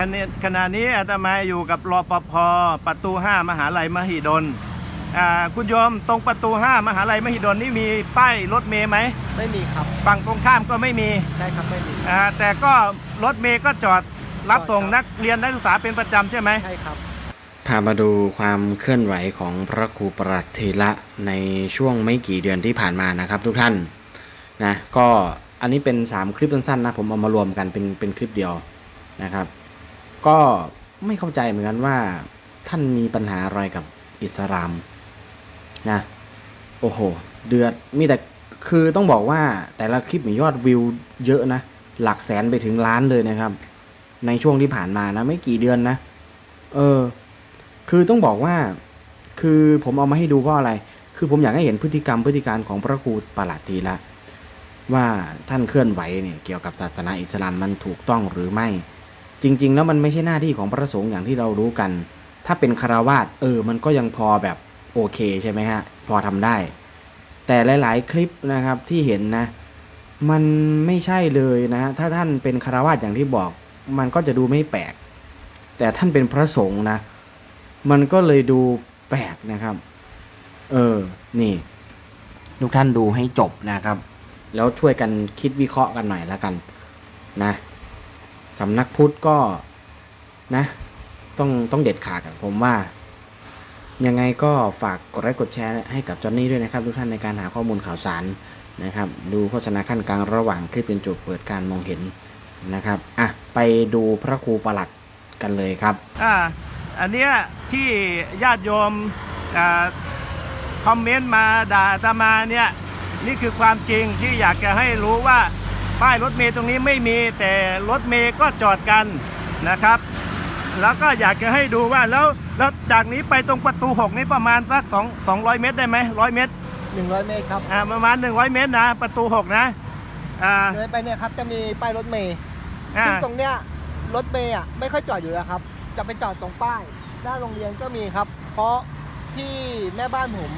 ขณะขณะนี้อาตมาอยู่กับรปภประตู 5 มหาลัยมหิดลอ่าคุณโยมตรงประตู 5 มหาลัยมหิดลนี่มีป้ายรถเมย์ไหมไม่มีครับฝั่งตรงข้ามก็ไม่มีใช่ครับไม่มีอ่าแต่ก็รถเมย์ก็จอดรับส่งจอดครับนักเรียนนักศึกษาเป็นประจำใช่ไหมใช่ครับพามาดูความเคลื่อนไหวของพระครูประหลัดเทระในช่วงไม่กี่เดือนที่ผ่านมานะครับทุกท่านนะก็อันนี้เป็น 3 คลิปสั้นๆนะผมเอามารวมกันเป็นเป็นคลิปเดียวนะครับ ก็ไม่เข้าใจเหมือนกันว่าท่านมีปัญหาอะไรกับอิสลามนะ โอ้โห เดือดมีแต่คือต้องบอกว่าแต่ละคลิปมียอดวิวเยอะนะ หลักแสนไปถึงล้านเลยนะครับ ในช่วงที่ผ่านมานะไม่กี่เดือนนะ เออ คือต้องบอกว่า คือผมเอามาให้ดูเพราะอะไร คือผมอยากให้เห็นพฤติกรรมพฤติการของพระครูประหลัดทีละว่าท่านเคลื่อนไหวเนี่ยเกี่ยวกับศาสนาอิสลามมันถูกต้องหรือไม่ จริง ๆ แล้วมันไม่ใช่หน้าที่ของพระสงฆ์อย่างที่เรารู้กัน ถ้าเป็นคารวาสเออ มันก็ยังพอแบบโอเคใช่ไหมฮะ พอทำได้ แต่หลาย ๆ คลิปนะครับที่เห็นนะ มันไม่ใช่เลยนะฮะถ้าท่านเป็นคารวาสอย่างที่บอก มันก็จะดูไม่แปลก แต่ท่านเป็นพระสงฆ์นะ มันก็เลยดูแปลกนะครับ เออ นี่ ทุกท่านดูให้จบนะครับ แล้วช่วยกันคิดวิเคราะห์กันหน่อยแล้วกัน นะ สำนักพุทธก็นะ ต้องต้องเด็ดขาดผมว่า ยังไงก็ฝากกดไลค์กดแชร์ให้กับจอนนี่ด้วยนะครับ ทุกท่านในการหาข้อมูลข่าวสารนะครับ ดูโฆษณาขั้นกลางระหว่างคลิปเป็นจุดเปิดการมองเห็นนะครับอะไปดูพระครูประหลัดกันเลยครับอ่าอันเนี้ยที่ญาติโยมอ่าคอมเมนต์มาด่าอามาเนี่ยนี่คือความจริงที่อยากจะให้รู้ว่า ป้ายรถเมย์ตรงนี้ไม่มีแต่รถเมย์ก็จอดกันนะครับ แล้วก็อยากจะให้ดูว่าแล้วแล้วจากนี้ไปตรงประตู 6 นี้ประมาณสัก2 200 เมตรได้ไหมร้อยเมตร 100 เมตรครับอ่าประมาณ 100 เมตรนะ ประตู 6 นะอ่าเลยไปเนี่ยครับจะมีป้ายรถเมย์อ่าซึ่งตรงเนี้ยรถเมย์อะไม่ค่อยจอดอยู่แล้วครับ จะไปจอดตรงป้ายหน้าโรงเรียนก็มีครับ เพราะที่แม่บ้านผม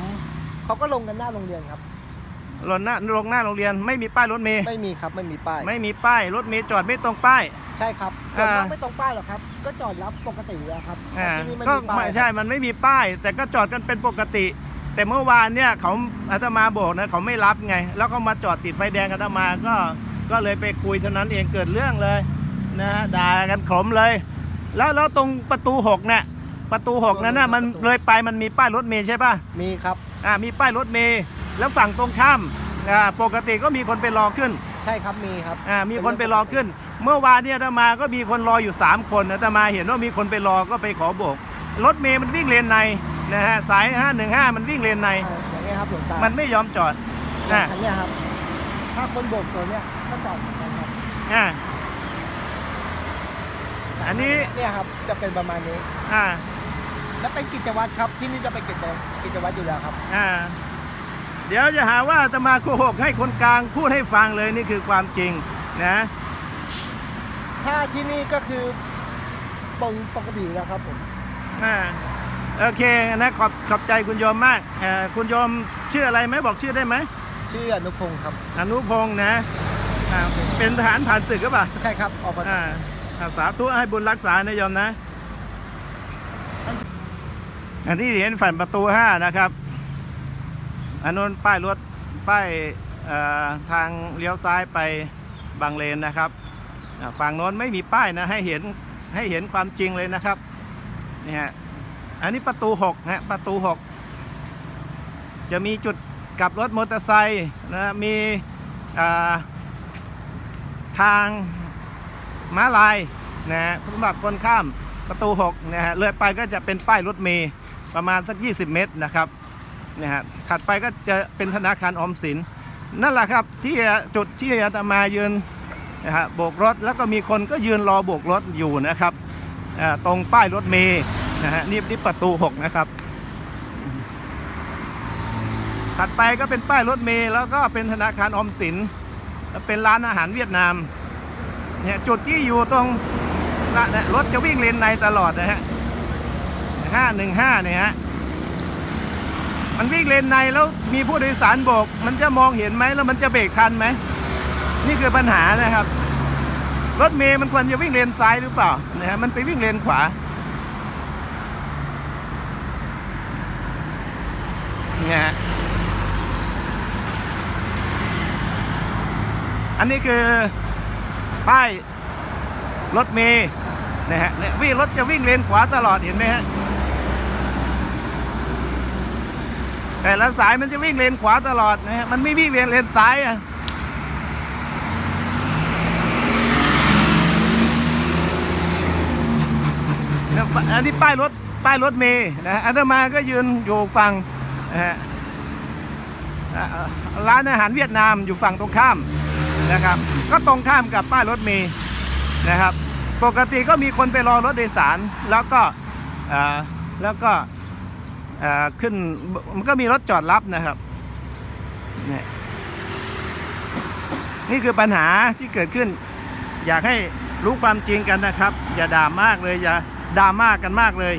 เขาก็ลงกันหน้าโรงเรียนครับ ลงหน้าลงหน้าโรงเรียนไม่มีป้ายรถเมย์ไม่มีครับไม่มีป้ายไม่มีป้ายรถเมย์จอดไม่ตรงป้าย ใช่ครับจอดอ่าไม่ตรงป้ายหรอกครับ ก็จอดรับปกติอยู่แล้วครับอ่าที่นี่ไม่ก็มีป้าไม่ยใช่มันไม่มีป้าย แต่ก็จอดกันเป็นปกติ แต่เมื่อวานเนี่ยเขาอาตมาบอกนะเขาไม่รับไง แล้วก็มาจอดติดไฟแดงอาตมาก็ก็เลยไปคุยเท่านั้นเองเกิดเรื่องเลยนะฮะด่ากันขมเลย แล้วแล้วตรงประตูหกเนี่ยประตูหกนั้นน่ะมันเลยไปมันมีป้ายรถเมย์ใช่ป่ะ มีครับ อ่ามีป้ายรถเมย์ แล้วฝั่งตรงข้ามอ่าปกติก็มีคนไปรอขึ้นใช่ครับมีครับอ่ามีคนไปรอขึ้น เมื่อวานเนี่ยอาตมาก็มีคนรออยู่ 3 คนอาตมาเห็นว่ามีคนไปรอก็ไปขอโบก รถเมย์มันวิ่งเลนในนะฮะสาย 515 มันวิ่งเลนใน อ่าอย่างเงี้ยครับหลวงตามันไม่ยอมจอดอย่าอ่างคันเนี้ยครับ ถ้าคนโบกตัวเนี้ยก็จอดเหมือนกันครับอ่า อันนี้ เนี่ยครับจะเป็นประมาณนี้ อ่า และเป็นกิจวัตรครับที่นี่จะเป็นกิจกิจวัตรอยู่แล้วครับ อ่าเดี๋ยวจะหาว่าอาตมาโกหกให้คนกลางพูดให้ฟังเลยนี่คือความจริงนะถ้าที่นี่ก็คือปงปกติอยู่แล้วครับผมอ่าโอเคนะขอบขอบใจคุณโยมมากเอ่อคุณโยมชื่ออะไรไหมบอกชื่อได้ไหมชื่ออนุพงศ์ครับอนุพงศ์นะอ่าเป็นทหารผ่านศึกหรือเปล่าใช่ครับออกภาษาอ่าอ่าสาธุให้บุญรักษานะโยมนะ อันนี้เห็นฝั่งประตูห้านะครับ อันนู้นป้ายรถป้ายทางเลี้ยวซ้ายไปบางเลนนะครับฝั่งโน้นไม่มีป้ายนะให้เห็นให้เห็นความจริงเลยนะครับนี่ฮะอันนี้ประตูหกนะประตูหกจะมีจุดกับรถมอเตอร์ไซค์นะมีทางม้าลายนะฮะสำหรับคนข้ามประตู6นะฮะเลยไปก็จะเป็นป้ายรถเมย์ประมาณสัก 20 เมตรนะครับ นะฮะถัดไปก็จะเป็นธนาคารออมสิน นั่นแหละครับที่จุดที่อาตมายืนนะฮะโบกรถแล้วก็มีคนก็ยืนรอโบกรถอยู่นะครับตรงป้ายรถเมย์นะฮะนี่นี่ประตู 6 นะครับ ถัดไปก็เป็นป้ายรถเมล์แล้วก็เป็นธนาคารออมสินแล้วเป็นร้านอาหารเวียดนามเนี่ยจุดที่อยู่ตรงรถจะวิ่งเลนในตลอดนะฮะห้าหนึ่งห้าเนี่ยฮะ มันวิ่งเลนในแล้วมีผู้โดยสารโบก มันจะมองเห็นไหมแล้วมันจะเบรกทันไหม นี่คือปัญหานะครับ รถเมย์มันควรจะวิ่งเลนซ้ายหรือเปล่านะฮะมันไปวิ่งเลนขวาเนี่ยฮะอันนี้คือป้ายรถเมย์นะฮะเนี่ยวิ่งรถจะวิ่งเลนขวาตลอดเห็นไหมฮะ แต่ละสายมันจะวิ่งเลนขวาตลอดนะฮะมันไม่วิ่งเลนเลนซ้ายอะเนี่ยอันนี้ป้ายรถป้ายรถเมย์นะฮะอาตมาก็ยืนอยู่ฝั่งนะฮะร้านอาหารเวียดนามอยู่ฝั่งตรงข้ามนะครับ ก็ตรงข้ามกับป้ายรถเมย์นะครับ ปกติก็มีคนไปรอรถโดยสาร แล้วก็แล้วก็ ขึ้นมันก็มีรถจอดรับนะครับนี่นี่คือปัญหาที่เกิดขึ้น อยากให้รู้ความจริงกันนะครับ อย่าด่ามากเลย อย่าดรามากกันมากเลย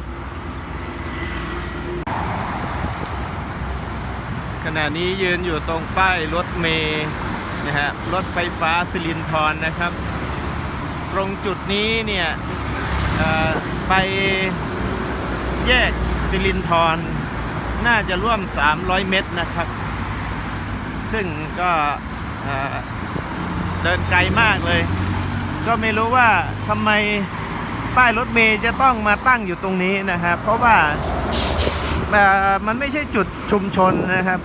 ขณะนี้ยืนอยู่ตรงป้ายรถเมย์นะฮะรถไฟฟ้าสิรินทรนะครับ ตรงจุดนี้เนี่ยไปแยก สิรินทรน่าจะร่วม 300 เมตรนะครับ ซึ่งก็เดินไกลมากเลย ก็ไม่รู้ว่าทำไมป้ายรถเมย์จะต้องมาตั้งอยู่ตรงนี้นะครับ เพราะว่าเอ่มันไม่ใช่จุดชุมชนนะครับ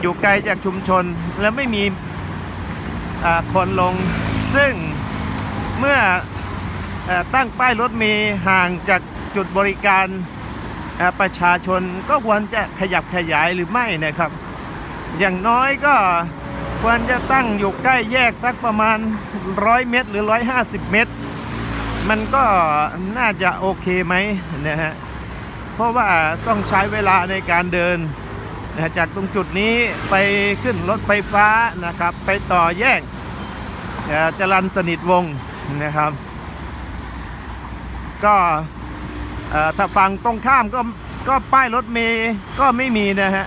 อยู่ไกลจากชุมชนและไม่มีคนลง ซึ่งเมื่ออตั้งป้ายรถเมย์ห่างจากจุดบริการ ประชาชนก็ควรจะขยับขยายหรือไม่นะครับ อย่างน้อยก็ควรจะตั้งอยู่ใกล้แยกสักประมาณ 100 เมตร หรือ 150 เมตร มันก็น่าจะโอเคไหมนะฮะเพราะว่าต้องใช้เวลาในการเดินนะจากตรงจุดนี้ไปขึ้นรถไฟฟ้านะครับ ไปต่อแยกจรันสนิทวงนะครับ ก็ ถ้าฝั่งตรงข้ามก็ก็ป้ายรถเมย์ก็ไม่มีนะฮะ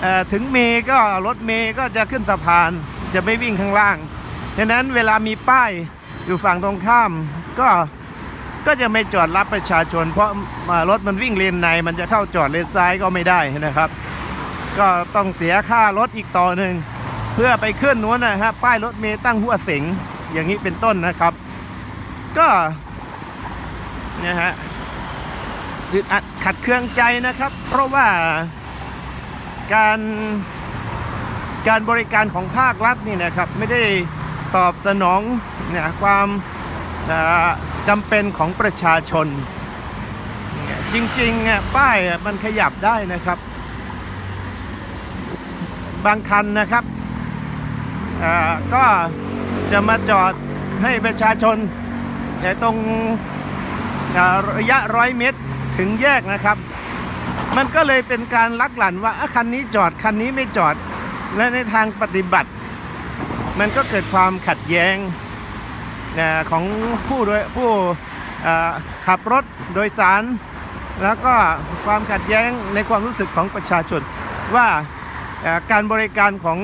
เอ่อถึงเมีก็รถเมย์ก็จะขึ้นสะพานจะไม่วิ่งข้างล่างฉะนั้นเวลามีป้ายอยู่ฝั่งตรงข้ามก็ก็จะไม่จอดรับประชาชน เพราะรถมันวิ่งเลนในมันจะเข้าจอดเลนซ้ายก็ไม่ได้นะครับ ก็ต้องเสียค่ารถอีกต่อหนึ่งเพื่อไปขึ้นนู้นนะครับป้ายรถเมย์ตั้งหัวเสงอย่างนี้เป็นต้นนะครับ ก็นะฮะ อึดอัดขัดเครื่องใจนะครับ เพราะว่าการการบริการของภาครัฐนี่นะครับ ไม่ได้ตอบสนองเนี่ยความจำเป็นของประชาชน จริงๆอะป้ายมันขยับได้นะครับ บางคันนะครับก็จะมาจอดให้ประชาชนแต่ตรงระยะร้อยเมตร ถึงแยกนะครับ มันก็เลยเป็นการลักหลั่นว่าคันนี้จอดคันนี้ไม่จอด และในทางปฏิบัติ มันก็เกิดความขัดแย้งของผู้โดยผู้ขับรถโดยสาร แล้วก็ความขัดแย้งในความรู้สึกของประชาชนว่าการบริการของ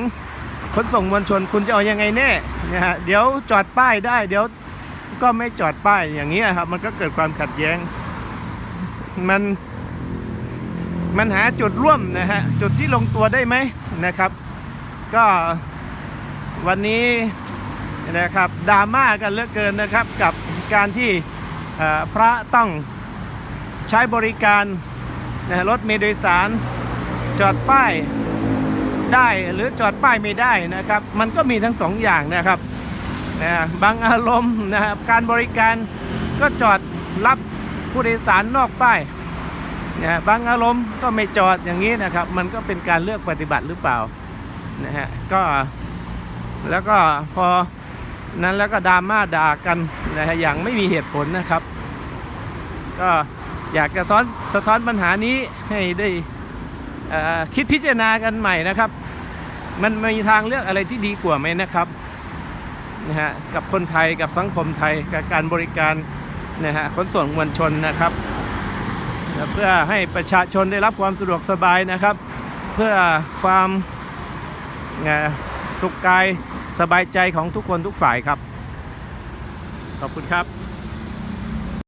ขนส่งมวลชนคุณจะเอายังไงแน่นะฮะเดี๋ยวจอดป้ายได้ เดี๋ยวก็ไม่จอดป้ายอย่างนี้ยครับมันก็เกิดความขัดแย้ง มันมันหาจุดร่วมนะฮะ จุดที่ลงตัวได้ไหมนะครับ ก็วันนี้นะครับดราม่ากันเหลือเกินนะครับ กับการที่พระต้องใช้บริการนะรถเมล์โดยสารจอดป้ายได้หรือจอดป้ายไม่ได้นะครับ มันก็มีทั้งสองอย่างนะครับนะบางอารมณ์นะครับการบริการก็จอดรับ ผู้โดยสารนอกป้ายนะบางอารมณ์ก็ไม่จอดอย่างนี้นะครับ มันก็เป็นการเลือกปฏิบัติหรือเปล่านะฮะก็แล้วก็พอนั้นแล้วก็ดราม่าด่ากันนะฮะอย่างไม่มีเหตุผลนะครับ ก็อยากจะซ้อนสะท้อนปัญหานี้ให้ได้คิดพิจารณากันใหม่นะครับ มันมีทางเลือกอะไรที่ดีกว่าไหมนะครับนะฮะกับคนไทยกับสังคมไทยกับการบริการ นะฮะขนส่งมวลชนนะครับเพื่อให้ประชาชนได้รับความสะดวกสบายนะครับ เพื่อความสุขกายสบายใจของทุกคนทุกฝ่ายครับ ขอบคุณครับ